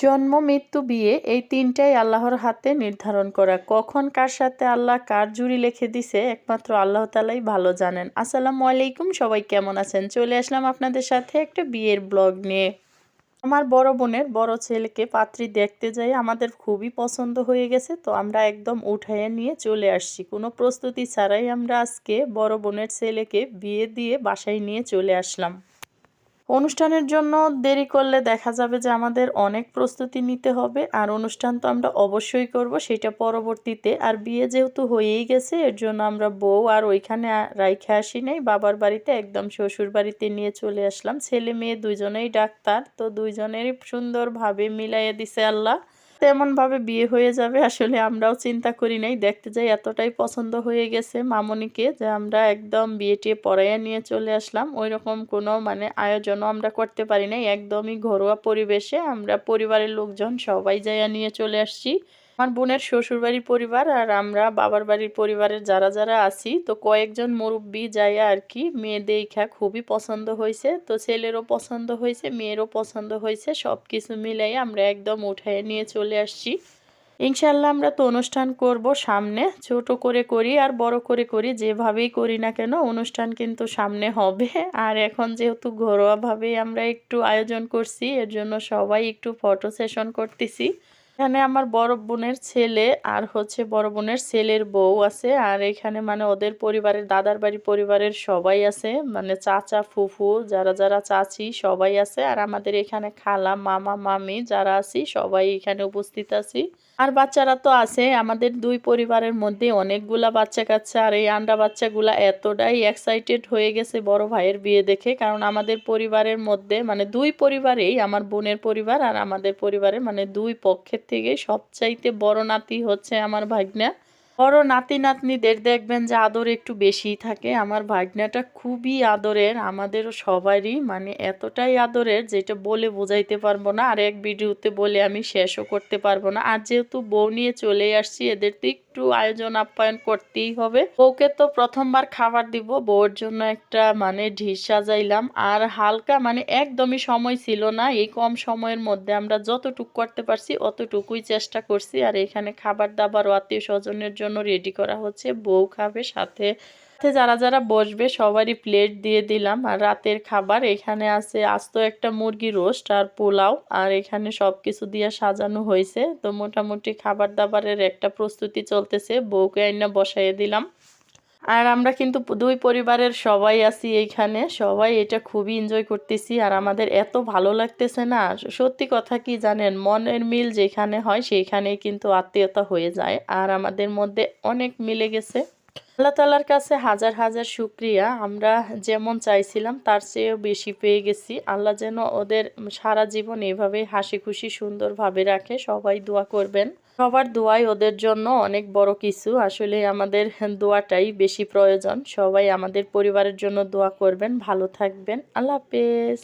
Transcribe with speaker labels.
Speaker 1: জন্ম, মৃত্যু, বিয়ে, এই তিনটাই আল্লাহর হাতে নির্ধারণ করা। কখন কার সাথে আল্লাহ কার জুড়ি লিখে দিছে, একমাত্র আল্লাহ তালাই ভালো জানেন। আসসালামু আলাইকুম, সবাই কেমন আছেন? চলে আসলাম আপনাদের সাথে একটা বিয়ের ব্লগ নিয়ে। আমার বড় বোনের বড় ছেলেকে পাত্রী দেখতে যাই, আমাদের খুবই পছন্দ হয়ে গেছে, তো আমরা একদম উঠাইয়ে নিয়ে চলে আসছি। কোনো প্রস্তুতি ছাড়াই আমরা আজকে বড় বোনের ছেলেকে বিয়ে দিয়ে বাসায় নিয়ে চলে আসলাম। অনুষ্ঠানের জন্য দেরি করলে দেখা যাবে যে আমাদের অনেক প্রস্তুতি নিতে হবে, আর অনুষ্ঠান তো আমরা অবশ্যই করব, সেটা পরবর্তীতে। আর বিয়ে যেহেতু হয়েই গেছে, এর জন্য আমরা বউ আর ওইখানে রাইখে আসি নাই, বাবার বাড়িতে একদম শ্বশুর বাড়িতে নিয়ে চলে আসলাম। ছেলে মেয়ে দুজনেই ডাক্তার, তো দুইজনেরই সুন্দরভাবে মিলাইয়ে দিছে আল্লাহ। তেমনভাবে বিয়ে হয়ে যাবে, আসলে আমরাও চিন্তা করি নাই। দেখতে যাই, এতটাই পছন্দ হয়ে গেছে মামনিকে যে আমরা একদম বিয়েটিয়ে পড়াইয়া নিয়ে চলে আসলাম। ওই রকম কোনো মানে আয়োজনও আমরা করতে পারি নাই। একদমই ঘরোয়া পরিবেশে আমরা পরিবারের লোকজন সবাই যাইয়া নিয়ে চলে আসছি। আমার বোনের শ্বশুরবাড়ির পরিবার আর আমরা বাবার বাড়ির পরিবারের যারা যারা আছি, তো কয়েকজন মুরব্বী যাই আর কি মেয়ে দেখা খুবই পছন্দ হয়েছে তো ছেলেরও পছন্দ হয়েছে মেয়েরও পছন্দ হয়েছে সব কিছু মিলাই আমরা একদম উঠায় নিয়ে চলে আসছি। ইনশাল্লাহ আমরা তো অনুষ্ঠান করব সামনে, ছোট করে করি আর বড় করে করি, যেভাবেই করি না কেন অনুষ্ঠান কিন্তু সামনে হবে। আর এখন যেহেতু ঘরোয়াভাবেই আমরা একটু আয়োজন করছি, এর জন্য সবাই একটু ফটো সেশন করতেছি। এখানে আমার বড় বোনের ছেলে আর হচ্ছে বড় বোনের ছেলের বউ আছে। আর এখানে মানে ওদের পরিবারের, দাদার বাড়ি পরিবারের সবাই আছে। মানে চাচা, ফুফু, যারা যারা চাচি সবাই আছে। আর আমাদের এখানে খালা, মামা, মামি যারা আছি, সবাই এখানে উপস্থিত আছি। আর বাচ্চারা তো আছে। আমাদের দুই পরিবারের মধ্যে অনেকগুলা বাচ্চা কাচ্চা আর এই আন্ডা বাচ্চাগুলা এতটাই এক্সাইটেড হয়ে গেছে বড় ভাইয়ের বিয়ে দেখে। কারণ আমাদের পরিবারের মধ্যে মানে দুই পরিবারেই, আমার বোনের পরিবার আর আমাদের পরিবারের মানে দুই পক্ষের থেকে সবচাইতে বড় নাতি হচ্ছে আমার ভাগ্না। বড় নাতি নাতনিদের দেখবেন যে আদর একটু বেশিই থাকে। আমার ভাগ্নাটা খুবই আদরের আমাদের সবারই মানে এতটাই আদরের যেটা বলে বোঝাইতে পারব না, আর এক ভিডিওতে বলে আমি শেষও করতে পারব না। আর যেহেতু বউ নিয়ে চলে আসছি, এদের তো একটু আয়োজন আপ্যায়ন করতেই হবে। বউকে তো প্রথমবার খাবার দিব, বউর জন্য একটা মানে ঢিস সাজাইলাম। আর হালকা মানে একদমই সময় ছিল না, এই কম সময়ের মধ্যে আমরা যতটুক করতে পারছি, অতটুকুই চেষ্টা করছি। আর এখানে খাবার দাবার আত্মীয় স্বজনের জন্য রেডি করা হচ্ছে। বউ খাবে সাথে যারা যারা বসবে সবারই প্লেট দিয়ে দিলাম। আর রাতের খাবার, এখানে আছে আস্ত একটা মুরগি রোস্ট আর পোলাও। আর এখানে সব কিছু দিয়ে সাজানো হয়েছে। তো মোটামুটি খাবার দাবারের একটা প্রস্তুতি চলতেছে। বউকে আইনা বসাইয়ে দিলাম। আর আমরা কিন্তু দুই পরিবারের সবাই আছি এইখানে। সবাই এটা খুবই এনজয় করতেছি। আর আমাদের এত ভালো লাগতেছে না। সত্যি কথা কি জানেন? মনের মিল যেখানে হয় সেইখানেই কিন্তু আত্মীয়তা হয়ে যায়। আর আমাদের মধ্যে অনেক মিলে গেছে। আল্লাহ তালার কাছে হাজার হাজার শুক্রিয়া। আমরা যেমন চাইছিলাম, তার চেয়েও বেশি পেয়ে গেছি। আল্লাহ যেন ওদের সারা জীবন এভাবেই হাসি খুশি সুন্দরভাবে রাখে। সবাই দোয়া করবেন। সবার দোয়াই ওদের জন্য অনেক বড় কিছু। আসলে আমাদের দোয়াটাই বেশি প্রয়োজন। সবাই আমাদের পরিবারের জন্য দোয়া করবেন। ভালো থাকবেন। আল্লাহ হাফেজ।